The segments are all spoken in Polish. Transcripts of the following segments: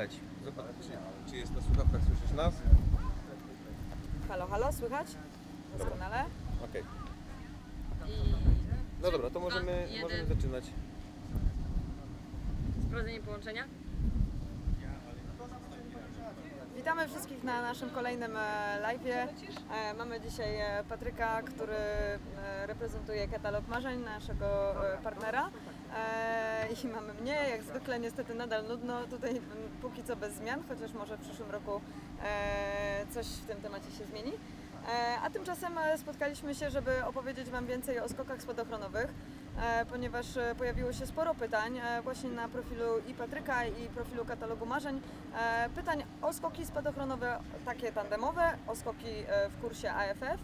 leci. Zobacz, czy, jest na słuchawkach, słyszysz nas? Halo, halo, słychać? Doskonale. Okej. I No dobra, to możemy, jeden. możemy zaczynać. sprawdzenie połączenia. Witamy wszystkich na naszym kolejnym e, live'ie. E, Mamy dzisiaj e, Patryka, który e, reprezentuje katalog marzeń naszego e, partnera. E, I mamy mnie, jak zwykle niestety nadal nudno, tutaj m, póki co bez zmian, chociaż może w przyszłym roku e, coś w tym temacie się zmieni. E, A tymczasem e, spotkaliśmy się, żeby opowiedzieć Wam więcej o skokach spadochronowych, ponieważ pojawiło się sporo pytań właśnie na profilu i Patryka i profilu katalogu marzeń. Pytań o skoki spadochronowe, takie tandemowe, o skoki w kursie AFF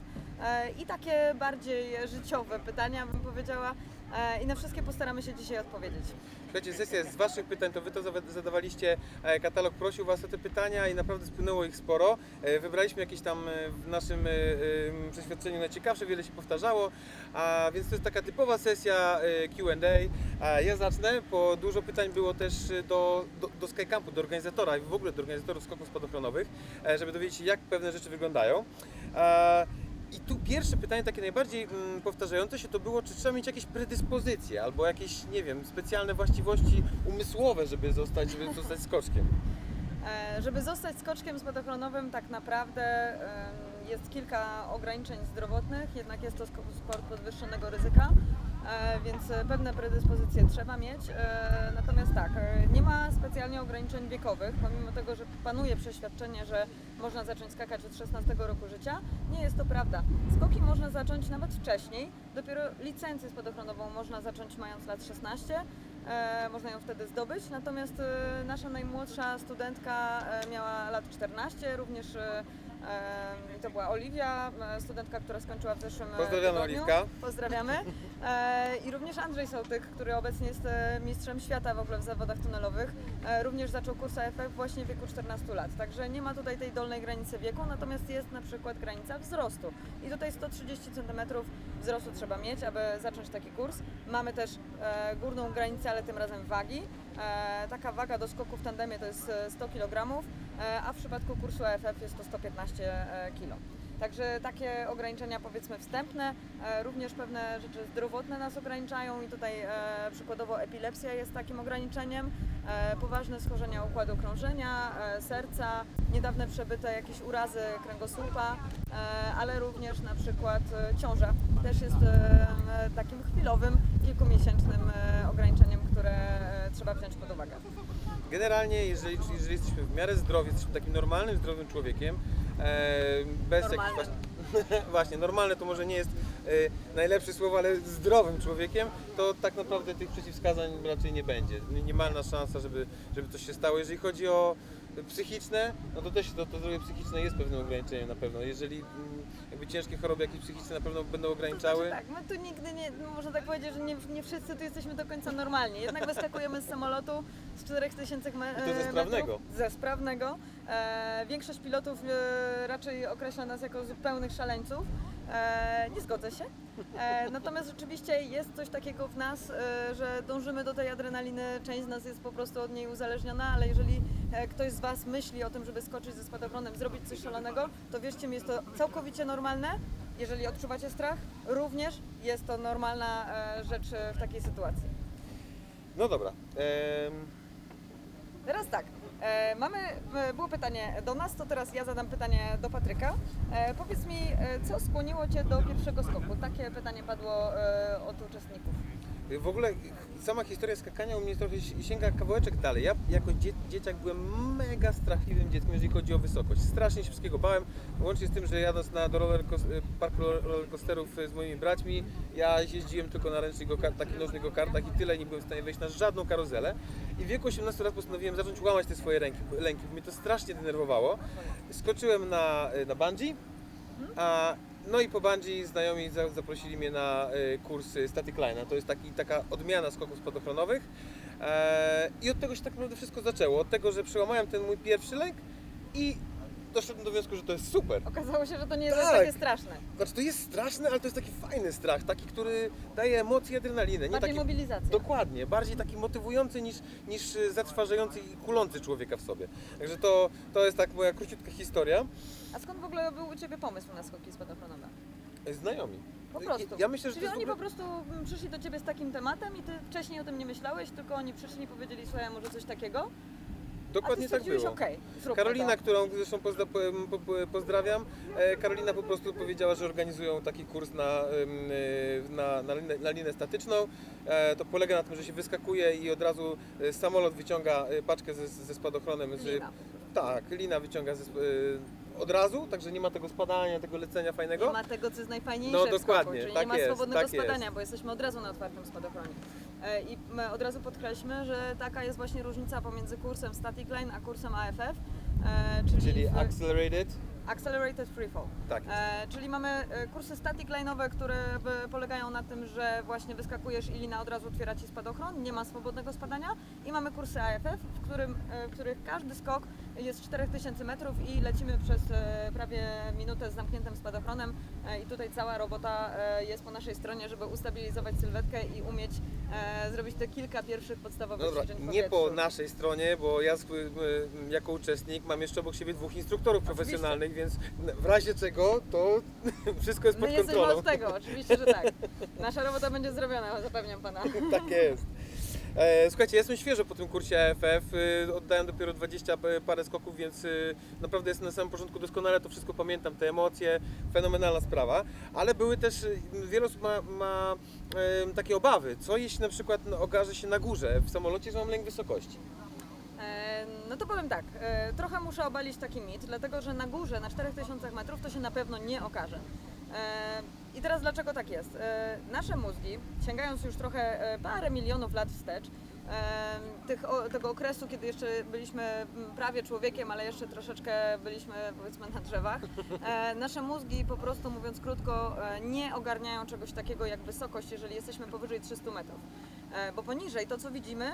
i takie bardziej życiowe pytania, bym powiedziała. E, I na wszystkie postaramy się dzisiaj odpowiedzieć. Słuchajcie, sesja z Waszych pytań, to Wy to zadawaliście, e, katalog prosił Was o te pytania i naprawdę spłynęło ich sporo. E, Wybraliśmy jakieś tam e, w naszym e, e, przeświadczeniu najciekawsze, wiele się powtarzało, a więc to jest taka typowa sesja e, Q&A. Ja zacznę, bo dużo pytań było też e, do, do, do Skycampu, do organizatora i w ogóle do organizatorów skoków spadochronowych, e, żeby dowiedzieć się, jak pewne rzeczy wyglądają. I tu pierwsze pytanie, takie najbardziej mm, powtarzające się, to było, czy trzeba mieć jakieś predyspozycje albo jakieś, nie wiem, specjalne właściwości umysłowe, żeby zostać, żeby zostać skoczkiem. E, Żeby zostać skoczkiem spadochronowym, tak naprawdę jest kilka ograniczeń zdrowotnych, jednak jest to sko- sport podwyższonego ryzyka, więc e, pewne predyspozycje trzeba mieć. E, Natomiast tak, e, nie ma specjalnie ograniczeń wiekowych, pomimo tego, że panuje przeświadczenie, że można zacząć skakać od 16 roku życia. Nie jest to prawda. Skoki można zacząć nawet wcześniej, dopiero licencję spadochronową można zacząć mając lat 16. E, można ją wtedy zdobyć. Natomiast e, nasza najmłodsza studentka e, miała lat 14, również e, e, to była Oliwia, e, studentka, która skończyła w zeszłym e, Pozdrawiamy, tygodniu. Oliwka. Pozdrawiamy. E, I również Andrzej Sołtyk, który obecnie jest mistrzem świata w ogóle w zawodach tunelowych, również zaczął kurs AFF właśnie w wieku 14 lat. Także nie ma tutaj tej dolnej granicy wieku, natomiast jest na przykład granica wzrostu. I tutaj 130 cm wzrostu trzeba mieć, aby zacząć taki kurs. Mamy też górną granicę, ale tym razem wagi. Taka waga do skoku w tandemie to jest e, 100 kg, a w przypadku kursu AFF jest to 115 kg. Także takie ograniczenia powiedzmy wstępne, e, również pewne rzeczy zdrowotne nas ograniczają i tutaj e, przykładowo epilepsja jest takim ograniczeniem, e, poważne schorzenia układu krążenia, e, serca, niedawne przebyte jakieś urazy kręgosłupa, e, ale również na przykład e, ciąża też jest e, e, takim chwilowym, kilkumiesięcznym e, ograniczeniem, które e, trzeba wziąć pod uwagę. Generalnie, jeżeli, jeżeli jesteśmy w miarę zdrowi, jesteśmy takim normalnym, zdrowym człowiekiem, e, bez Normalnym. jakichś właśnie, właśnie, normalne to może nie jest e, najlepsze słowo, ale zdrowym człowiekiem, to tak naprawdę tych przeciwwskazań raczej nie będzie. Minimalna szansa, żeby, żeby coś się stało. Jeżeli chodzi o psychiczne, no to też to, to zdrowie psychiczne jest pewnym ograniczeniem na pewno. Jeżeli mm, jakby ciężkie choroby jakieś psychiczne na pewno będą ograniczały. Tak, my tu nigdy nie, no można tak powiedzieć, że nie, nie wszyscy tu jesteśmy do końca normalni. Jednak wyskakujemy z samolotu z 4000 me- I to ze sprawnego. metrów. Ze sprawnego. E, większość pilotów e, raczej określa nas jako zupełnych szaleńców. E, nie zgodzę się. E, natomiast rzeczywiście jest coś takiego w nas, e, że dążymy do tej adrenaliny. Część z nas jest po prostu od niej uzależniona, ale jeżeli e, ktoś z Was myśli o tym, żeby skoczyć ze spadochronem, zrobić coś szalonego, to wierzcie mi, jest to całkowicie normalne. Jeżeli odczuwacie strach, również jest to normalna e, rzecz e, w takiej sytuacji. No dobra. em, Teraz tak, mamy, e, było pytanie do nas, to teraz ja zadam pytanie do Patryka. E, powiedz mi, e, co skłoniło Cię do pierwszego skoku? Takie pytanie padło e, od uczestników. W ogóle sama historia skakania u mnie trochę si- sięga kawałeczek dalej. Ja jako dzie dzieciak byłem mega strachliwym dzieckiem, jeżeli chodzi o wysokość. Strasznie się wszystkiego bałem, łącznie z tym, że jadąc na do roller parku rollercoasterów z moimi braćmi, ja jeździłem tylko na ręcznych go takich nożnych go-kartach i tyle, nie byłem w stanie wejść na żadną karuzelę. I w wieku 18 lat postanowiłem zacząć łamać te swoje ręki, lęki, bo mnie to strasznie denerwowało. Skoczyłem na, na bungee, a, no i po bungee znajomi za- zaprosili mnie na y, kurs Static Line. To jest taki, taka odmiana skoków spadochronowych. E, I od tego się tak naprawdę wszystko zaczęło. Od tego, że przełamałem ten mój pierwszy lęk i doszedłem do wniosku, że to jest super. Okazało się, że to nie jest Tak. aż takie straszne. Znaczy to jest straszne, ale to jest taki fajny strach, taki, który daje emocje, adrenalinę. Nie Bardziej taki, mobilizacja. Dokładnie, bardziej taki motywujący niż, niż y, zatrważający i kulący człowieka w sobie. Także to, to jest tak moja króciutka historia. A skąd w ogóle był u Ciebie pomysł na skoki spadochronowe? Znajomi. Po prostu. Ja myślę, Czyli oni ogóle... po prostu mm, przyszli do Ciebie z takim tematem i Ty wcześniej o tym nie myślałeś, tylko oni przyszli i powiedzieli, słuchaj, może coś takiego? Dokładnie tak było. zróbmy Karolina, którą zresztą pozda, po, po, po, pozdrawiam, e, Karolina po prostu powiedziała, że organizują taki kurs na, e, na, na, linę, na linę statyczną. E, to polega na tym, że się wyskakuje i od razu samolot wyciąga paczkę ze, ze spadochronem. Z, Lina. Tak, lina wyciąga ze, od razu, także nie ma tego spadania, tego lecenia fajnego. Nie ma tego, co jest najfajniejsze No, w skoku, dokładnie, czyli tak nie ma jest, swobodnego tak jest. spadania, bo jesteśmy od razu na otwartym spadochronie. E, I my od razu podkreślmy, że taka jest właśnie różnica pomiędzy kursem Static Line a kursem AFF, e, czyli, Czyli w- accelerated. Accelerated Freefall. Tak. E, czyli mamy e, kursy static line'owe, które e, polegają na tym, że właśnie wyskakujesz i lina od razu otwiera Ci spadochron, nie ma swobodnego spadania i mamy kursy AFF, w, którym, e, w których każdy skok jest 4000 metrów i lecimy przez e, prawie minutę z zamkniętym spadochronem e, i tutaj cała robota e, jest po naszej stronie, żeby ustabilizować sylwetkę i umieć e, zrobić te kilka pierwszych podstawowych No Dobra, ćwiczeń w nie po powietrzu. naszej stronie, bo ja jako uczestnik mam jeszcze obok siebie dwóch instruktorów profesjonalnych, więc w razie czego to wszystko jest My pod jesteśmy kontrolą. od tego, oczywiście, że tak. Nasza robota będzie zrobiona, zapewniam Pana. tak jest. E, słuchajcie, jestem świeżo po tym kursie AFF, y, oddałem dopiero 20 p- parę skoków, więc naprawdę jestem na samym początku, doskonale to wszystko pamiętam, te emocje, fenomenalna sprawa, ale były też, wiele osób ma, ma takie obawy, co jeśli na przykład no, okaże się na górze w samolocie, że mam lęk wysokości. No to powiem tak, e, trochę muszę obalić taki mit, dlatego że na górze, na 4000 metrów to się na pewno nie okaże. I teraz dlaczego tak jest? E, Nasze mózgi, sięgając już trochę e, parę milionów lat wstecz, tych, tego okresu, kiedy jeszcze byliśmy prawie człowiekiem, ale jeszcze troszeczkę byliśmy powiedzmy na drzewach, nasze mózgi po prostu mówiąc krótko nie ogarniają czegoś takiego jak wysokość, jeżeli jesteśmy powyżej 300 metrów. Bo poniżej to co widzimy,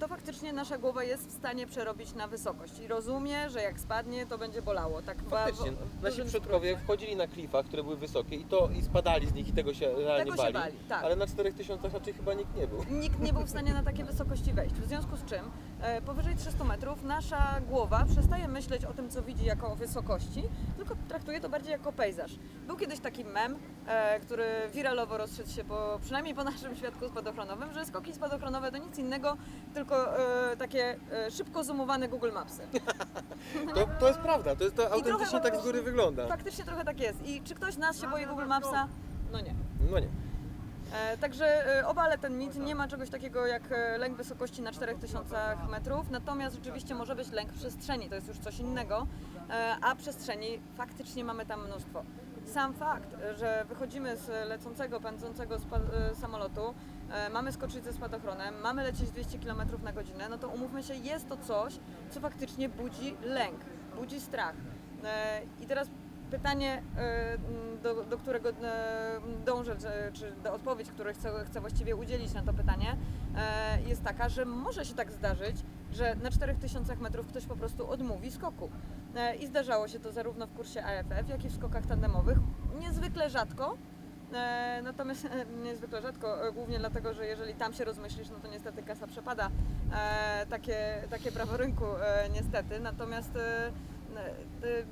to faktycznie nasza głowa jest w stanie przerobić na wysokość i rozumie, że jak spadnie, to będzie bolało. Tak Faktycznie, w- w nasi przodkowie skrócie. wchodzili na klifach, które były wysokie i to i spadali z nich i tego się realnie Tego się bali, bali, tak. ale na 4000 raczej chyba nikt nie był. Nikt nie był w stanie na takie wysokości wejść. W związku z czym e, powyżej 300 metrów nasza głowa przestaje myśleć o tym, co widzi jako o wysokości, tylko traktuje to bardziej jako pejzaż. Był kiedyś taki mem, e, który wiralowo rozszedł się po, przynajmniej po naszym świadku spadochronowym, że skoki spadochronowe to nic innego, tylko e, takie e, szybko zoomowane Google Mapsy. To, to jest prawda, to, jest, to autentycznie trochę tak z góry wygląda. Faktycznie trochę tak jest. I czy ktoś z nas się boi Google Mapsa? No nie. No nie. E, Także e, obalę ten mit, nie ma czegoś takiego jak e, lęk wysokości na 4000 metrów, natomiast rzeczywiście może być lęk przestrzeni, to jest już coś innego, e, a przestrzeni faktycznie mamy tam mnóstwo. Sam fakt, że wychodzimy z lecącego, pędzącego e, samolotu, e, mamy skoczyć ze spadochronem, mamy lecieć 200 km na godzinę, no to umówmy się, jest to coś, co faktycznie budzi lęk, budzi strach. E, I teraz pytanie, e, do, do którego e, dążę, czy, do odpowiedzi, której chcę, chcę właściwie udzielić na to pytanie, e, jest taka, że może się tak zdarzyć, że na 4000 metrów ktoś po prostu odmówi skoku. I zdarzało się to zarówno w kursie AFF, jak i w skokach tandemowych. Niezwykle rzadko. Natomiast niezwykle rzadko, głównie dlatego, że jeżeli tam się rozmyślisz, no to niestety kasa przepada. Takie, takie prawo rynku niestety. Natomiast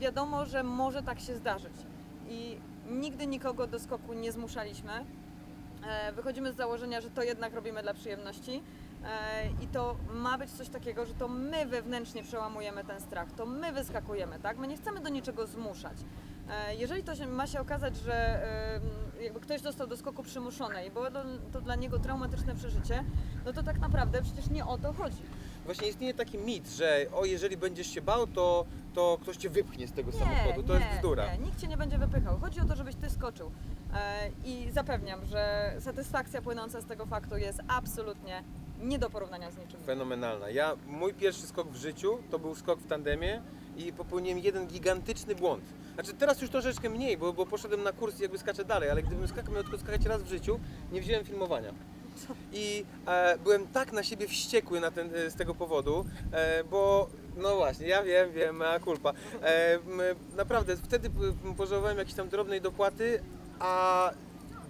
wiadomo, że może tak się zdarzyć. I nigdy nikogo do skoku nie zmuszaliśmy. E, Wychodzimy z założenia, że to jednak robimy dla przyjemności e, i to ma być coś takiego, że to my wewnętrznie przełamujemy ten strach, to my wyskakujemy, tak? My nie chcemy do niczego zmuszać. E, Jeżeli to się, ma się okazać, że e, jakby ktoś został do skoku przymuszony i było to dla niego traumatyczne przeżycie, no to tak naprawdę przecież nie o to chodzi. Właśnie istnieje taki mit, że o jeżeli będziesz się bał, to, to ktoś cię wypchnie z tego samochodu. To jest bzdura. Nie, nikt cię nie będzie wypychał. Chodzi o to, żebyś ty skoczył. E, I zapewniam, że satysfakcja płynąca z tego faktu jest absolutnie nie do porównania z niczym. Fenomenalna. Ja, mój pierwszy skok w życiu to był skok w tandemie i popełniłem jeden gigantyczny błąd. Znaczy teraz już troszeczkę mniej, bo, bo poszedłem na kurs i jakby skaczę dalej, ale gdybym skakał, miał tylko skakać raz w życiu, nie wziąłem filmowania. I e, byłem tak na siebie wściekły na ten, e, z tego powodu, e, bo No właśnie, ja wiem, wiem, a kulpa. E, m, naprawdę, wtedy pożałowałem jakiejś tam drobnej dopłaty, a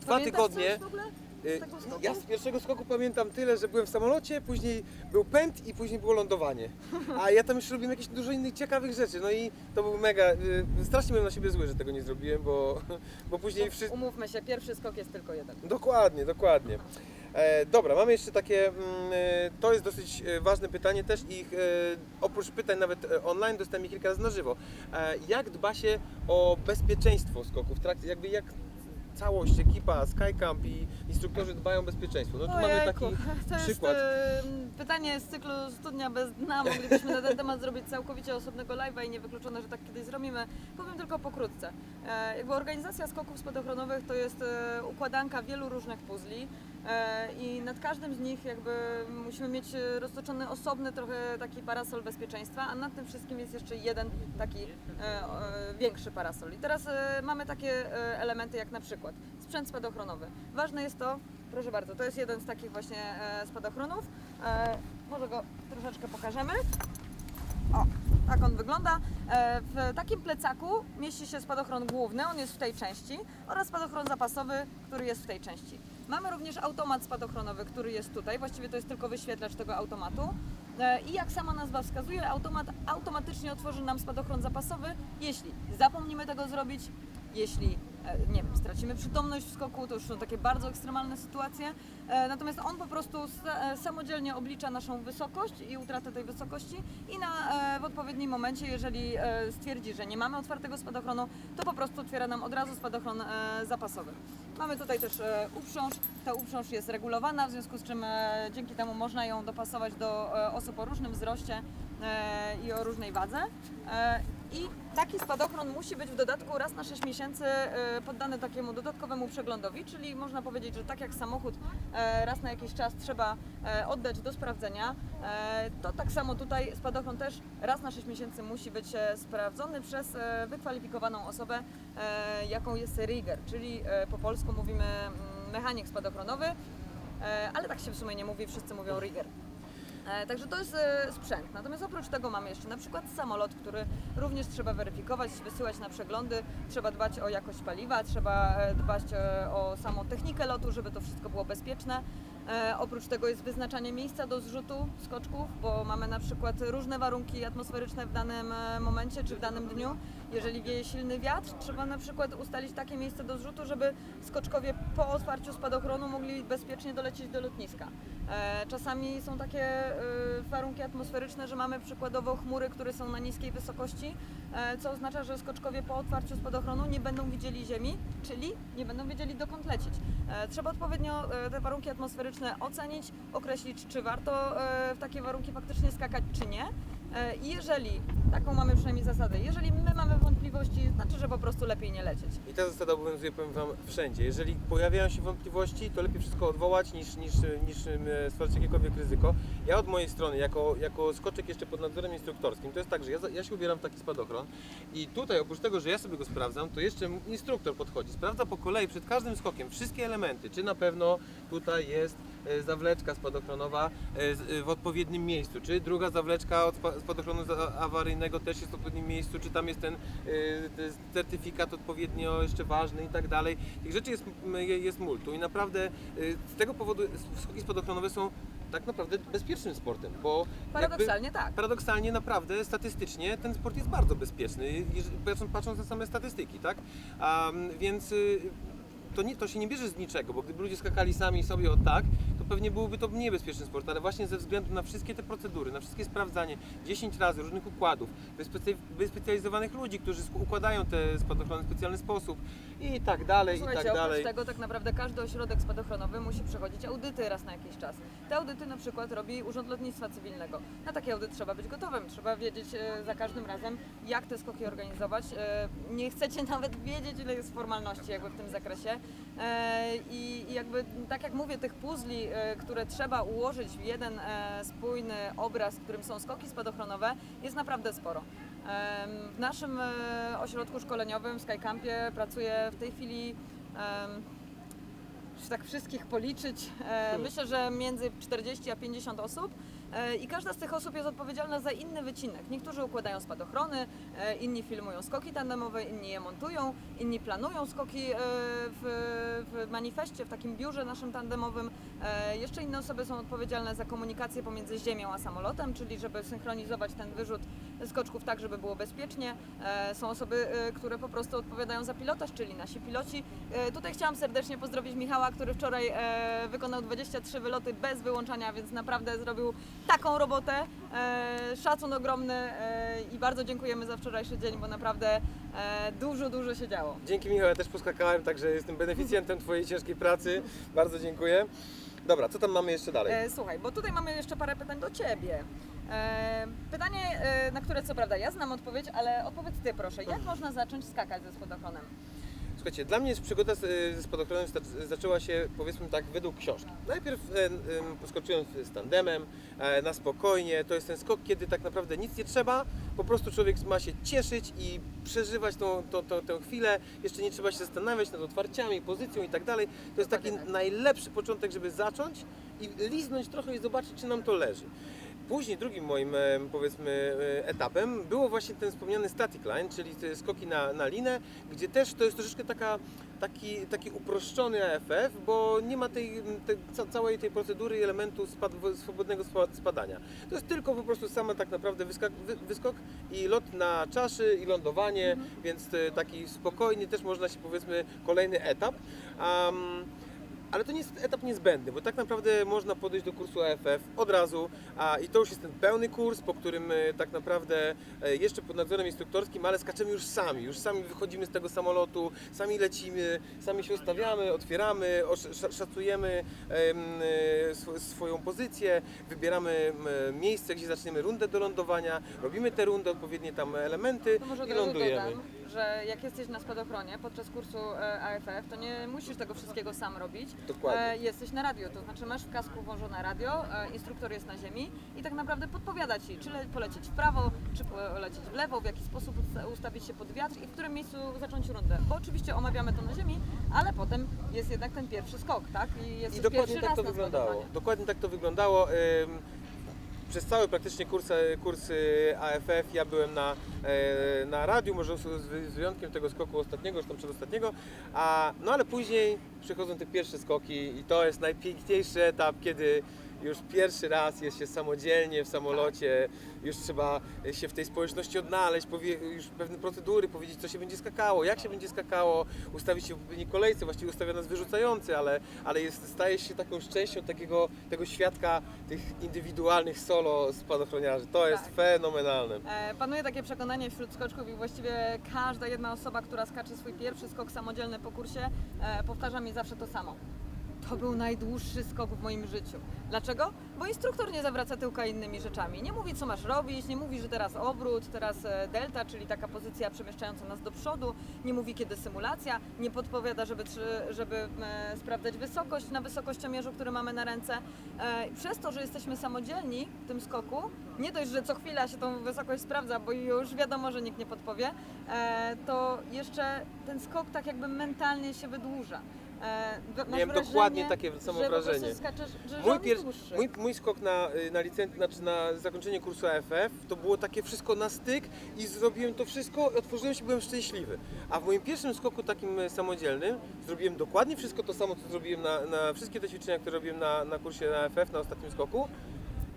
dwa Pamiętasz tygodnie... coś w ogóle? tego skoku? Ja z pierwszego skoku pamiętam tyle, że byłem w samolocie, później był pęd i później było lądowanie. A ja tam już robiłem jakieś dużo innych ciekawych rzeczy. No i to był mega. y, Strasznie byłem na siebie zły, że tego nie zrobiłem, bo, bo później wszyscy. Umówmy się, pierwszy skok jest tylko jeden. Dokładnie, dokładnie. E, dobra, mamy jeszcze takie, mm, e, to jest dosyć e, ważne pytanie też i oprócz pytań nawet online dostałem ich kilka razy na żywo. Jak dba się o bezpieczeństwo skoków w trakcie, jakby jak całość, ekipa, Skycamp i instruktorzy dbają o bezpieczeństwo? No tu mamy Ojejku, taki to jest przykład. pytanie z cyklu Studnia bez dna. Moglibyśmy na ten temat zrobić całkowicie osobnego live'a i niewykluczone, że tak kiedyś zrobimy. Powiem tylko pokrótce. E, jakby organizacja skoków spadochronowych to jest e, układanka wielu różnych puzli i nad każdym z nich jakby musimy mieć e, roztoczony osobny trochę taki parasol bezpieczeństwa, a nad tym wszystkim jest jeszcze jeden taki e, e, większy parasol. I teraz e, mamy takie e, elementy jak na przykład sprzęt spadochronowy. Ważne jest to, proszę bardzo, to jest jeden z takich właśnie e, spadochronów. E, może go troszeczkę pokażemy. O, tak on wygląda. E, W takim plecaku mieści się spadochron główny, on jest w tej części, oraz spadochron zapasowy, który jest w tej części. Mamy również automat spadochronowy, który jest tutaj, właściwie to jest tylko wyświetlacz tego automatu. E, I jak sama nazwa wskazuje, automat automatycznie otworzy nam spadochron zapasowy, jeśli zapomnimy tego zrobić, jeśli nie wiem, stracimy przytomność w skoku, to już są takie bardzo ekstremalne sytuacje. E, Natomiast on po prostu e, samodzielnie oblicza naszą wysokość i utratę tej wysokości i na, e, w odpowiednim momencie, jeżeli e, stwierdzi, że nie mamy otwartego spadochronu, to po prostu otwiera nam od razu spadochron e, zapasowy. Mamy tutaj też e, uprząż. Ta uprząż jest regulowana, w związku z czym e, dzięki temu można ją dopasować do e, osób o różnym wzroście e, i o różnej wadze. I taki spadochron musi być w dodatku raz na 6 miesięcy e, poddany takiemu dodatkowemu przeglądowi, czyli można powiedzieć, że tak jak samochód e, raz na jakiś czas trzeba e, oddać do sprawdzenia, to tak samo tutaj spadochron też raz na 6 miesięcy musi być sprawdzony przez wykwalifikowaną osobę, jaką jest rigger, czyli po polsku mówimy mm, mechanik spadochronowy, ale tak się w sumie nie mówi, wszyscy mówią rigger. E, Także to jest e, sprzęt. Natomiast oprócz tego mamy jeszcze na przykład samolot, który również trzeba weryfikować, wysyłać na przeglądy, trzeba dbać o jakość paliwa, trzeba e, dbać o samą technikę lotu, żeby to wszystko było bezpieczne. Oprócz tego jest wyznaczanie miejsca do zrzutu skoczków, bo mamy na przykład różne warunki atmosferyczne w danym momencie czy w danym dniu. Jeżeli wieje silny wiatr, trzeba na przykład ustalić takie miejsce do zrzutu, żeby skoczkowie po otwarciu spadochronu mogli bezpiecznie dolecieć do lotniska. E, Czasami są takie e, warunki atmosferyczne, że mamy przykładowo chmury, które są na niskiej wysokości, e, co oznacza, że skoczkowie po otwarciu spadochronu nie będą widzieli ziemi, czyli nie będą wiedzieli dokąd lecieć. Trzeba odpowiednio te warunki atmosferyczne ocenić, określić, czy warto w takie warunki faktycznie skakać, czy nie. E, I jeżeli, taką mamy przynajmniej zasadę, jeżeli my mamy wątpliwości, znaczy, że po prostu lepiej nie lecieć. I ta zasada obowiązuje, powiem Wam, wszędzie. Jeżeli pojawiają się wątpliwości, to lepiej wszystko odwołać niż, niż, niż e, stworzyć jakiekolwiek ryzyko. Ja od mojej strony, jako, jako skoczek jeszcze pod nadzorem instruktorskim, to jest tak, że ja, ja się ubieram w taki spadochron i tutaj oprócz tego, że ja sobie go sprawdzam, to jeszcze instruktor podchodzi, sprawdza po kolei przed każdym skokiem wszystkie elementy, czy na pewno tutaj jest e, zawleczka spadochronowa e, e, w odpowiednim miejscu, czy druga zawleczka od spa- spadochronu awaryjnego też jest w odpowiednim miejscu, czy tam jest ten e, certyfikat odpowiednio jeszcze ważny i tak dalej. Tych rzeczy jest, jest multum i naprawdę e, z tego powodu skoki spadochronowe są tak naprawdę bezpiecznym sportem, bo jakby- Paradoksalnie tak. Paradoksalnie naprawdę, statystycznie ten sport jest bardzo bezpieczny, patrząc na same statystyki, tak? Um, więc y, to, nie, to się nie bierze z niczego, bo gdyby ludzie skakali sami sobie o tak, to pewnie byłby to mniej bezpieczny sport, ale właśnie ze względu na wszystkie te procedury, na wszystkie sprawdzanie 10 razy różnych układów, wyspecjalizowanych ludzi, którzy układają te spadochrony w specjalny sposób i tak dalej, i Słuchajcie, tak oprócz dalej. tego tak naprawdę każdy ośrodek spadochronowy musi przechodzić audyty raz na jakiś czas. Te audyty na przykład robi Urząd Lotnictwa Cywilnego. Na taki audyt trzeba być gotowym, trzeba wiedzieć e, za każdym razem, jak te skoki organizować. E, Nie chcecie nawet wiedzieć, ile jest formalności jakby w tym zakresie. E, I i jakby, tak jak mówię, tych puzli, e, które trzeba ułożyć w jeden e, spójny obraz, którym są skoki spadochronowe, jest naprawdę sporo. W naszym ośrodku szkoleniowym w Skycampie pracuje w tej chwili tak wszystkich policzyć, e, myślę, że między 40 a 50 osób i każda z tych osób jest odpowiedzialna za inny wycinek. Niektórzy układają spadochrony, e, inni filmują skoki tandemowe, inni je montują, inni planują skoki e, w, w manifestie, w takim biurze naszym tandemowym. E, Jeszcze inne osoby są odpowiedzialne za komunikację pomiędzy ziemią a samolotem, czyli żeby synchronizować ten wyrzut skoczków tak, żeby było bezpiecznie. E, Są osoby, e, które po prostu odpowiadają za pilotaż, czyli nasi piloci. E, Tutaj chciałam serdecznie pozdrowić Michała, który wczoraj wykonał 23 wyloty bez wyłączania, więc naprawdę zrobił taką robotę. Szacun ogromny i bardzo dziękujemy za wczorajszy dzień, bo naprawdę dużo, dużo się działo. Dzięki Michał, ja też poskakałem, także jestem beneficjentem Twojej ciężkiej pracy. Bardzo dziękuję. Dobra, co tam mamy jeszcze dalej? E, słuchaj, bo tutaj mamy jeszcze parę pytań do Ciebie. E, pytanie, e, na które co prawda ja znam odpowiedź, ale odpowiedz Ty proszę. Jak można zacząć skakać ze spadochronem? Słuchajcie, dla mnie przygoda ze spadochronem zaczęła się powiedzmy tak według książki. Najpierw e, em, poskoczyłem z tandemem, e, na spokojnie. To jest ten skok, kiedy tak naprawdę nic nie trzeba, po prostu człowiek ma się cieszyć i przeżywać tą, tą, tą, tę chwilę. Jeszcze nie trzeba się zastanawiać nad otwarciami, pozycją i tak dalej. To jest taki tak. najlepszy początek, żeby zacząć i liznąć trochę i zobaczyć, czy nam to leży. Później drugim moim e, powiedzmy e, etapem było właśnie ten wspomniany static line, czyli te skoki na, na linę, gdzie też to jest troszeczkę taka, taki, taki uproszczony AFF, bo nie ma tej, tej ca, całej tej procedury i elementu spad, swobodnego spa- spadania. To jest tylko po prostu sama tak naprawdę wyskak, wy, wyskok i lot na czaszy i lądowanie, więc e, taki spokojny też można się powiedzmy kolejny etap. Am, ale to nie jest etap niezbędny, bo tak naprawdę można podejść do kursu AFF od razu, a i to już jest ten pełny kurs, po którym e, tak naprawdę e, jeszcze pod nadzorem instruktorskim, ale skaczemy już sami, już sami wychodzimy z tego samolotu, sami lecimy, sami się ustawiamy, otwieramy, szacujemy em, e, sw- swoją pozycję, wybieramy miejsce, gdzie zaczniemy rundę do lądowania, robimy te rundy, odpowiednie tam elementy i lądujemy. dodam, że jak jesteś na spadochronie podczas kursu AFF, to nie musisz tego wszystkiego sam robić. Dokładnie. E, Jesteś na radio, to znaczy masz w kasku włożone radio, e, instruktor jest na ziemi i tak naprawdę podpowiada Ci, czy le- polecieć w prawo, czy polecieć w lewo, w jaki sposób usta- ustawić się pod wiatr i w którym miejscu zacząć rundę. Bo oczywiście omawiamy to na ziemi, ale potem jest jednak ten pierwszy skok, tak? I jest I już dokładnie pierwszy tak raz to wyglądało. Dokładnie tak to wyglądało. Ym, Przez cały praktycznie kurs, kurs y, AFF ja byłem na, e, na radiu, może z wyjątkiem tego skoku ostatniego, czy tam przedostatniego, a, no ale później przychodzą te pierwsze skoki i to jest najpiękniejszy etap, kiedy już pierwszy raz jest się samodzielnie w samolocie, już trzeba się w tej społeczności odnaleźć, powie, już pewne procedury, powiedzieć co się będzie skakało, jak się będzie skakało, ustawić się w odpowiedniej kolejce, właściwie ustawia nas wyrzucający, ale, ale jest, staje się taką częścią takiego, tego świadka tych indywidualnych solo spadochroniarzy. To jest Tak. fenomenalne. E, Panuje takie przekonanie wśród skoczków i właściwie każda jedna osoba, która skacze swój pierwszy skok samodzielny po kursie, e, powtarza mi zawsze to samo. To był najdłuższy skok w moim życiu. Dlaczego? Bo instruktor nie zawraca tyłka innymi rzeczami. Nie mówi, co masz robić, nie mówi, że teraz obrót, teraz e, delta, czyli taka pozycja przemieszczająca nas do przodu, nie mówi, kiedy symulacja, nie podpowiada, żeby, żeby e, sprawdzać wysokość na wysokościomierzu, który mamy na ręce. E, Przez to, że jesteśmy samodzielni w tym skoku, nie dość, że co chwila się tą wysokość sprawdza, bo już wiadomo, że nikt nie podpowie, to jeszcze ten skok tak jakby mentalnie się wydłuża. E, Miałem wrażenie, dokładnie takie samo że wrażenie. Skaczesz, że, Mój, pier... mój, mój skok na, y, na licencję, znaczy na zakończenie kursu AFF, to było takie wszystko na styk i zrobiłem to wszystko, otworzyłem się, byłem szczęśliwy. A w moim pierwszym skoku takim y, samodzielnym zrobiłem dokładnie wszystko to samo, co zrobiłem na, na wszystkie te ćwiczenia, które robiłem na, na kursie na AFF, na ostatnim skoku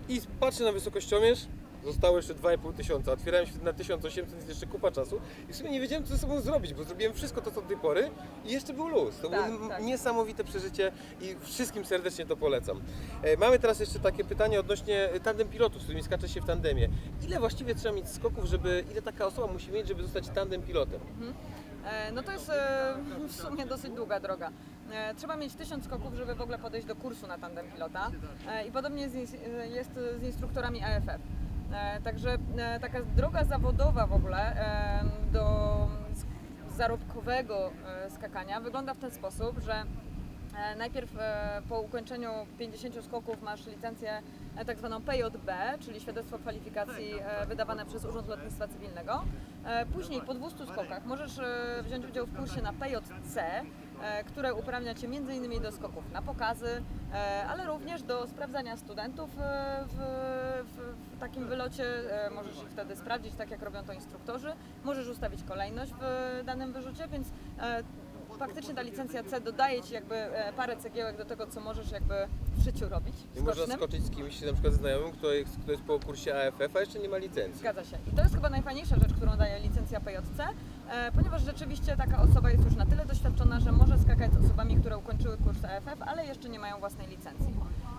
i patrzę na wysokościomierz, Zostało jeszcze 2,5 tysiąca. Otwierałem się na 1800, jest jeszcze kupa czasu. I w sumie nie wiedziałem, co ze sobą zrobić, bo zrobiłem wszystko to, co do tej pory i jeszcze był luz. To Tak, było tak. niesamowite przeżycie i wszystkim serdecznie to polecam. E, Mamy teraz jeszcze takie pytanie odnośnie tandem pilotów, z którymi skacze się w tandemie. Ile właściwie trzeba mieć skoków, żeby, ile taka osoba musi mieć, żeby zostać tandem pilotem? E, No to jest e, w sumie dosyć długa droga. E, Trzeba mieć tysiąc skoków, żeby w ogóle podejść do kursu na tandem pilota E, i podobnie jest, ins- jest z instruktorami AFF. E, Także e, taka droga zawodowa w ogóle e, do zarobkowego skakania wygląda w ten sposób, że Najpierw po ukończeniu 50 skoków masz licencję tak zwaną PJB, czyli świadectwo kwalifikacji e, wydawane przez Urząd Lotnictwa Cywilnego. E, Później po 200 skokach możesz e, wziąć udział w kursie na PJC, e, które uprawnia Cię m.in. do skoków na pokazy, e, ale również do sprawdzania studentów e, w, w, w takim wylocie. E, Możesz ich wtedy sprawdzić, tak jak robią to instruktorzy. Możesz ustawić kolejność w danym wyrzucie, więc e, faktycznie ta licencja C dodaje Ci jakby e, parę cegiełek do tego, co możesz jakby w życiu robić I można skoczyć z kimś, na przykład znajomym, kto jest, kto jest po kursie AFF, a jeszcze nie ma licencji. Zgadza się. I to jest chyba najfajniejsza rzecz, którą daje licencja PJC, e, ponieważ rzeczywiście taka osoba jest już na tyle doświadczona, że może skakać z osobami, które ukończyły kurs AFF, ale jeszcze nie mają własnej licencji.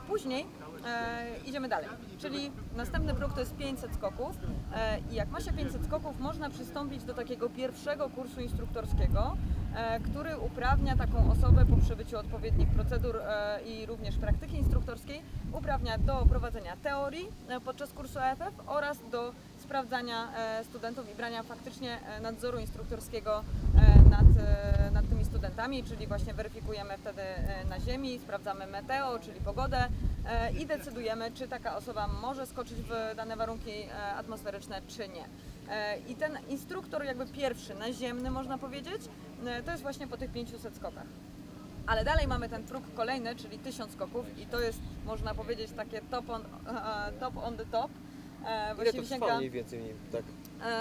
Później e, idziemy dalej, czyli następny próg to jest 500 skoków e, i jak ma się 500 skoków, można przystąpić do takiego pierwszego kursu instruktorskiego, e, który uprawnia taką osobę po przebyciu odpowiednich procedur e, i również praktyki instruktorskiej, uprawnia do prowadzenia teorii e, podczas kursu AFF oraz do sprawdzania e, studentów i brania faktycznie e, nadzoru instruktorskiego e, nad, e, nad tymi studentami, czyli właśnie weryfikujemy wtedy e, na ziemi, sprawdzamy meteo, czyli pogodę e, i decydujemy, czy taka osoba może skoczyć w dane warunki atmosferyczne, czy nie. I ten instruktor jakby pierwszy, naziemny można powiedzieć, to jest właśnie po tych 500 skokach. Ale dalej mamy ten próg kolejny, czyli 1000 skoków i to jest, można powiedzieć, takie top on, top, on the top. Ile to trwa mniej więcej? Tak.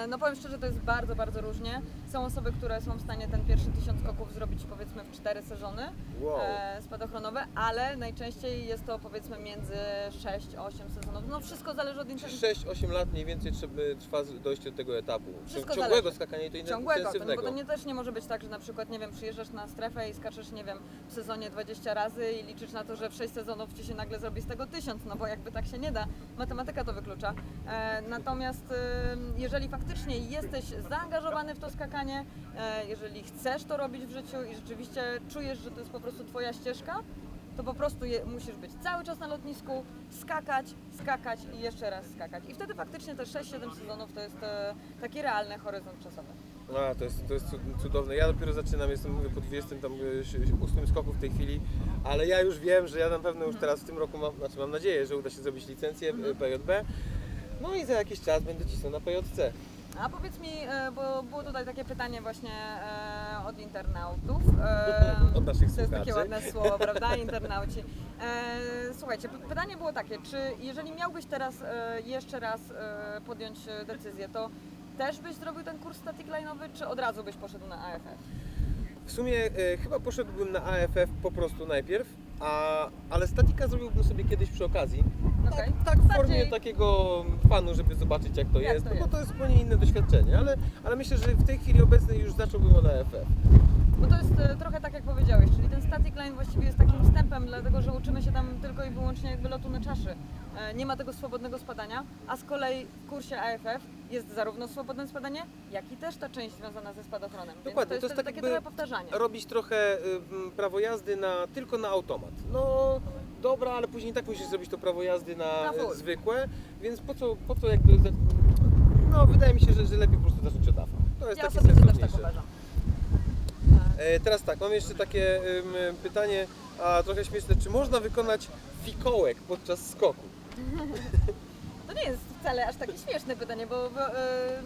No powiem szczerze, to jest bardzo, bardzo różnie. Są osoby, które są w stanie ten pierwszy tysiąc skoków zrobić powiedzmy w cztery sezony Wow. e, spadochronowe, ale najczęściej jest to powiedzmy między 6-8 sezonów. No wszystko zależy od Czy intensytetu. 6-8 lat mniej więcej trzeba, trwa z- dojście do tego etapu. Wszystko Ciągłego zależy. skakania i to Ciągłego, to, bo intensywnego. to nie, też nie może być tak, że na przykład, nie wiem, przyjeżdżasz na strefę i skaczesz, nie wiem, w sezonie 20 razy i liczysz na to, że w 6 sezonów Ci się nagle zrobi z tego 1000, no bo jakby tak się nie da, matematyka to wyklucza. E, natomiast e, jeżeli faktycznie jesteś zaangażowany w to skakanie, e, jeżeli chcesz to robić w życiu i rzeczywiście czujesz, że to jest po prostu Twoja ścieżka, to po prostu je, musisz być cały czas na lotnisku, skakać, skakać i jeszcze raz skakać. I wtedy faktycznie te 6-7 sezonów to jest e, taki realny horyzont czasowy. A, to jest, to jest cud- cudowne. Ja dopiero zaczynam, jestem mówię, po 20 tam y, si- si- ósmym skoku w tej chwili, ale ja już wiem, że ja na pewno już teraz w tym roku mam, znaczy mam nadzieję, że uda się zrobić licencję PJB. No i za jakiś czas będę cisnął na PJC. A powiedz mi, e, bo było tutaj takie pytanie właśnie e, od internautów. e, Od naszych To jest takie słuchaczy. ładne słowo, prawda? Internauci. E, Słuchajcie, p- pytanie było takie, czy jeżeli miałbyś teraz e, jeszcze raz e, podjąć e, decyzję, to też byś zrobił ten kurs static line'owy, czy od razu byś poszedł na AFF? W sumie e, chyba poszedłbym na AFF po prostu najpierw, a, ale statika zrobiłbym sobie kiedyś przy okazji. Okej. Tak, tak w formie Bardziej- takiego fanu, żeby zobaczyć jak to Jak jest, to no bo jest. to jest zupełnie inne doświadczenie, ale, ale myślę, że w tej chwili obecnej już zacząłbym od AFF. Bo to jest e, trochę tak jak powiedziałeś, czyli ten static line właściwie jest takim wstępem, dlatego że uczymy się tam tylko i wyłącznie jakby lotu na czaszy. E, Nie ma tego swobodnego spadania, a z kolei w kursie AFF jest zarówno swobodne spadanie, jak i też ta część związana ze spadochronem. Więc Dokładnie, to jest, tak takie jakby trochę powtarzanie. robić trochę y, prawo jazdy na, tylko na automat. No dobra, ale później i tak musisz zrobić to prawo jazdy na, Na full. e, zwykłe, więc po co, po co jakby... za- No wydaje mi się, że, że lepiej po prostu zacząć od AFA. To jest Ja takie osobiście też tak sensowniejsze. uważam. E, teraz tak, mam jeszcze takie pytanie, a trochę śmieszne. Czy można wykonać fikołek podczas skoku? To nie jest wcale aż takie śmieszne pytanie, bo bo, e,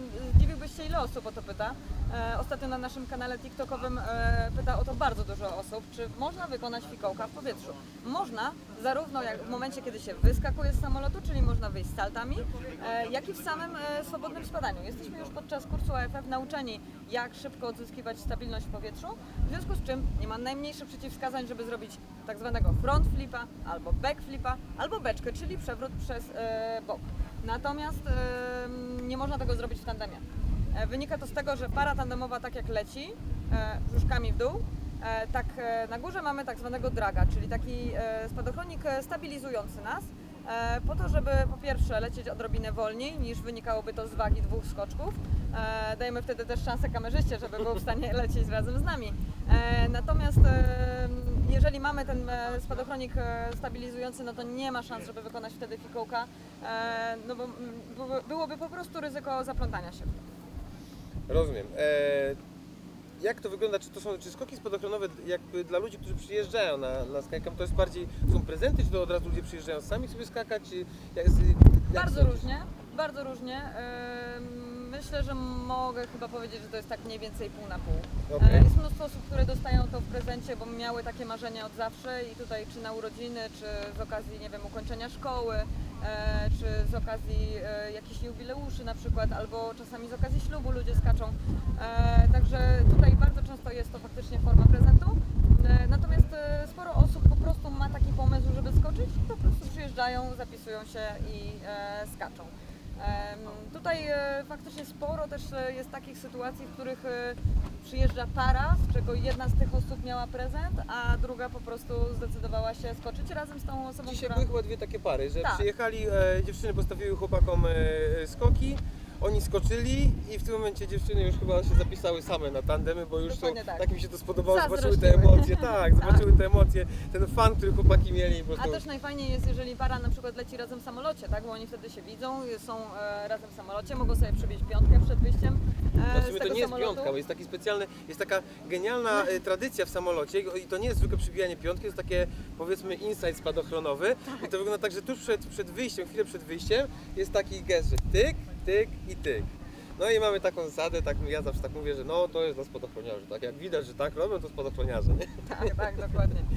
się ile osób o to pyta. E, ostatnio na naszym kanale TikTokowym e, pyta o to bardzo dużo osób, czy można wykonać fikołka w powietrzu. Można, zarówno jak w momencie, kiedy się wyskakuje z samolotu, czyli można wyjść z saltami, e, jak i w samym e, swobodnym spadaniu. Jesteśmy już podczas kursu AFF nauczeni, jak szybko odzyskiwać stabilność w powietrzu, w związku z czym nie ma najmniejszych przeciwwskazań, żeby zrobić tak zwanego front flipa, albo back flipa, albo beczkę, czyli przewrót przez e, bok. Natomiast e, nie można tego zrobić w tandemie. E, Wynika to z tego, że para tandemowa tak jak leci, e, brzuszkami w dół, e, tak e, na górze mamy tak zwanego draga, czyli taki e, spadochronik e, stabilizujący nas, e, po to, żeby po pierwsze lecieć odrobinę wolniej niż wynikałoby to z wagi dwóch skoczków. E, Dajemy wtedy też szansę kamerzyście, żeby był w stanie lecieć razem z nami. E, Natomiast e, jeżeli mamy ten e, spadochronik e, stabilizujący, no to nie ma szans, żeby wykonać wtedy fikołka, e, no bo byłoby po prostu ryzyko zaplątania się. Rozumiem. E, jak to wygląda? Czy to są czy skoki spadochronowe jakby dla ludzi, którzy przyjeżdżają na, na to jest bardziej, są prezenty, czy to od razu ludzie przyjeżdżają sami sobie skakać? Czy jak, jak Bardzo sądzisz? różnie, bardzo różnie. Ym, Myślę, że mogę chyba powiedzieć, że to jest tak mniej więcej pół na pół. Okej. E, Jest mnóstwo osób, które dostają to w prezencie, bo miały takie marzenia od zawsze i tutaj czy na urodziny, czy z okazji, nie wiem, ukończenia szkoły, czy z okazji e, jakichś jubileuszy na przykład, albo czasami z okazji ślubu ludzie skaczą. E, Także tutaj bardzo często jest to faktycznie forma prezentu. E, Natomiast e, sporo osób po prostu ma taki pomysł, żeby skoczyć po prostu przyjeżdżają, zapisują się i e, skaczą. Tutaj e, faktycznie sporo też e, jest takich sytuacji, w których e, przyjeżdża para, z czego jedna z tych osób miała prezent, a druga po prostu zdecydowała się skoczyć razem z tą osobą, Dzisiaj która... były chyba dwie takie pary, że Tak. przyjechali, e, dziewczyny postawiły chłopakom e, skoki, oni skoczyli i w tym momencie dziewczyny już chyba się zapisały same na tandemy, bo już są, Dokładnie tak. tak im się to spodobało, zobaczyły te Zazdrościły. emocje, tak, zobaczyły te emocje, ten fan, który chłopaki mieli po A prostu. też najfajniej jest, jeżeli para na przykład leci razem w samolocie, tak? Bo oni wtedy się widzą, są e, razem w samolocie, mogą sobie przywieźć piątkę przed wyjściem No w sumie to nie jest samolotu. piątka, bo jest taki specjalny, jest taka genialna e, tradycja w samolocie i to nie jest zwykłe przybijanie piątki, jest takie powiedzmy insight spadochronowy i to wygląda tak, że tuż przed, przed wyjściem, chwilę przed wyjściem jest taki gest, że tyk, tyk i tyk. No i mamy taką zasadę, tak ja zawsze tak mówię, że no to jest dla spadochroniarzy, tak jak widać, że tak robią, to spadochroniarze, nie? Tak, tak, dokładnie.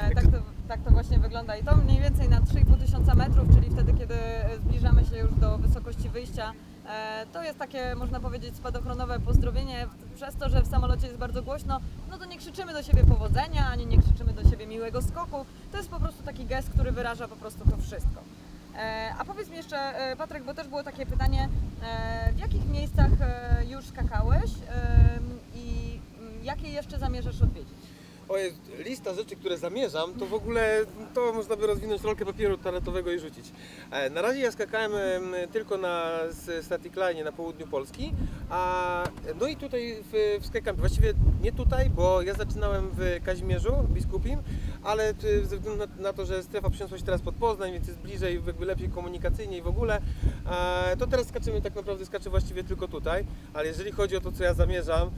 E, tak, to, tak to właśnie wygląda. I to mniej więcej na 3,5 tysiąca metrów, czyli wtedy, kiedy e, zbliżamy się już do wysokości wyjścia. E, to jest takie, można powiedzieć, spadochronowe pozdrowienie. Przez to, że w samolocie jest bardzo głośno, no to nie krzyczymy do siebie powodzenia, ani nie krzyczymy do siebie miłego skoku. To jest po prostu taki gest, który wyraża po prostu to wszystko. E, a powiedz mi jeszcze, e, Patryk, bo też było takie pytanie, w jakich miejscach już skakałeś i mm, jakie jeszcze zamierzasz odwiedzić? O jest lista rzeczy, które zamierzam, to w ogóle to można by rozwinąć rolkę papieru toaletowego i rzucić. E, Na razie ja skakałem em, tylko na static line na południu Polski, a no i tutaj w, w. Właściwie nie tutaj, bo ja zaczynałem w Kazimierzu Biskupim, ale ze względu na, na to, że strefa przeniosła się teraz pod Poznań, więc jest bliżej, jakby lepiej komunikacyjnie i w ogóle, e, to teraz skaczymy tak naprawdę, skaczę właściwie tylko tutaj, ale jeżeli chodzi o to, co ja zamierzam,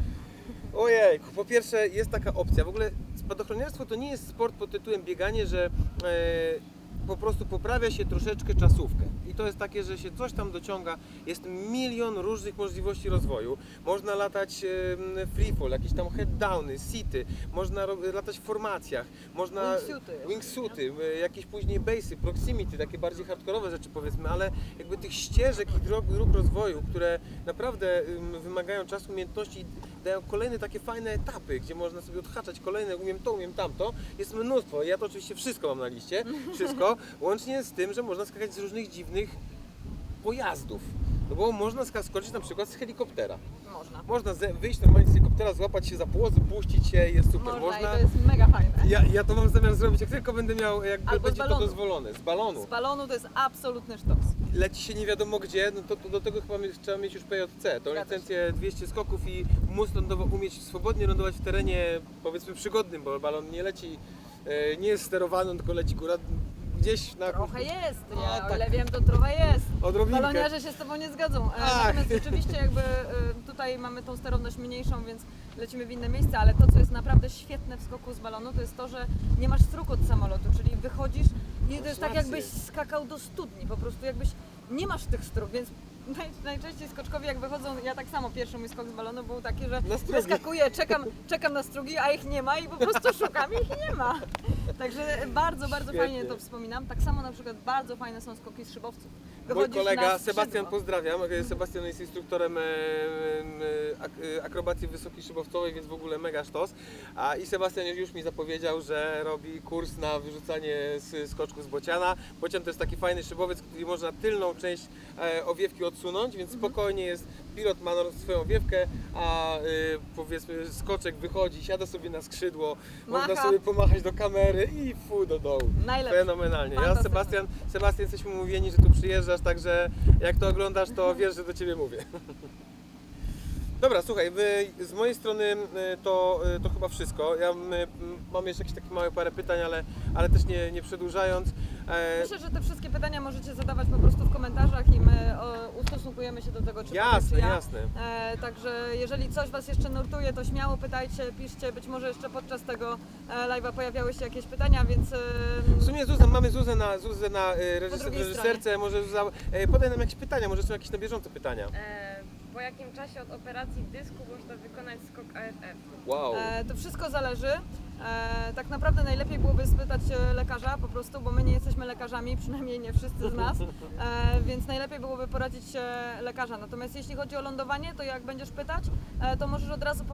Ojej, po pierwsze jest taka opcja. W ogóle spadochroniarstwo to nie jest sport pod tytułem bieganie, że e, po prostu poprawia się troszeczkę czasówkę. I to jest takie, że się coś tam dociąga. Jest milion różnych możliwości rozwoju. Można latać e, freefall, jakieś tam head downy, sity, można latać w formacjach, można Wingsuity e, jakieś później basy, proximity, takie bardziej hardkorowe rzeczy powiedzmy, ale jakby tych ścieżek i dróg, dróg rozwoju, które naprawdę ym, wymagają czasu, umiejętności, dają kolejne takie fajne etapy, gdzie można sobie odhaczać kolejne, umiem to, umiem tamto, jest mnóstwo. Ja to oczywiście wszystko mam na liście, wszystko, łącznie z tym, że można skakać z różnych dziwnych pojazdów. No bo można skoczyć na przykład z helikoptera. Można. Można ze- wyjść normalnie z helikoptera, złapać się za płozy, puścić się, jest super. Można, i to jest mega fajne. Ja, ja to mam zamiar zrobić, jak tylko będę miał, jak Albo z będzie to balonu. dozwolone. Z balonu. Z balonu to jest absolutny sztos. Leci się nie wiadomo gdzie, no to, to do tego chyba trzeba mieć już PJC, tą Zgadza się. licencję 200 skoków i móc lądowo, umieć swobodnie lądować w terenie powiedzmy przygodnym, bo balon nie leci, e, nie jest sterowany, tylko leci góra gdzieś na... Trochę jest, A, ja, tak. o ile wiem, to trochę jest. Odrobinkę. Baloniarze się z Tobą nie zgodzą. E, Ach. Natomiast rzeczywiście jakby e, tutaj mamy tą sterowność mniejszą, więc lecimy w inne miejsca, ale to, co jest naprawdę świetne w skoku z balonu, to jest to, że nie masz struku od samolotu, czyli wychodzisz i to jest tak jakbyś skakał do studni, po prostu jakbyś nie masz tych strug, więc naj, najczęściej skoczkowie jak wychodzą, ja tak samo, pierwszy mój skok z balonu był taki, że Na strugi. wyskakuję, czekam, czekam na strugi, a ich nie ma i po prostu szukam i ich nie ma. Także bardzo, bardzo Świetnie. fajnie to wspominam. Tak samo na przykład bardzo fajne są skoki z szybowców. Mój Wychodzisz kolega na Sebastian, skrzydło. pozdrawiam. Sebastian jest instruktorem e, e, ak- e, akrobacji wysokiej szybowcowej, więc w ogóle mega sztos. A i Sebastian już mi zapowiedział, że robi kurs na wyrzucanie z skoczków z bociana. Bocian to jest taki fajny szybowiec, który można tylną część owiewki odsunąć, więc spokojnie jest. Pilot ma swoją owiewkę, a e, powiedzmy skoczek wychodzi, siada sobie na skrzydło, można Macha. sobie pomachać do kamery i fu do dołu. Najlepsze. Fenomenalnie. Ja. Sebastian, Sebastian, jesteśmy umówieni, że tu przyjeżdżasz, także jak to oglądasz, to wiesz, że do Ciebie mówię. Dobra, słuchaj, z mojej strony y, to, to chyba wszystko. Ja mam jeszcze jakieś takie małe parę pytań, ale, ale też nie, nie przedłużając. E, Myślę, że te wszystkie pytania możecie zadawać po prostu w komentarzach i my o, ustosunkujemy się do tego, czy jasne, czy ja. jasne. E, także jeżeli coś Was jeszcze nurtuje, to śmiało pytajcie, piszcie. Być może jeszcze podczas tego e, live'a pojawiały się jakieś pytania, więc e, W sumie Zuzan, mamy Zuzę na, Zuzę na e, reżyser, drugiej reżyserce, może Zuza, e, podaj nam jakieś pytania, może są jakieś na bieżące pytania. E, po jakim czasie od operacji dysku można wykonać skok AFF? Wow. e, to wszystko zależy. E, tak naprawdę najlepiej byłoby spytać e, lekarza po prostu, bo my nie jesteśmy lekarzami, przynajmniej nie wszyscy z nas, e, więc najlepiej byłoby poradzić lekarza. Natomiast jeśli chodzi o lądowanie, to jak będziesz pytać, to możesz od razu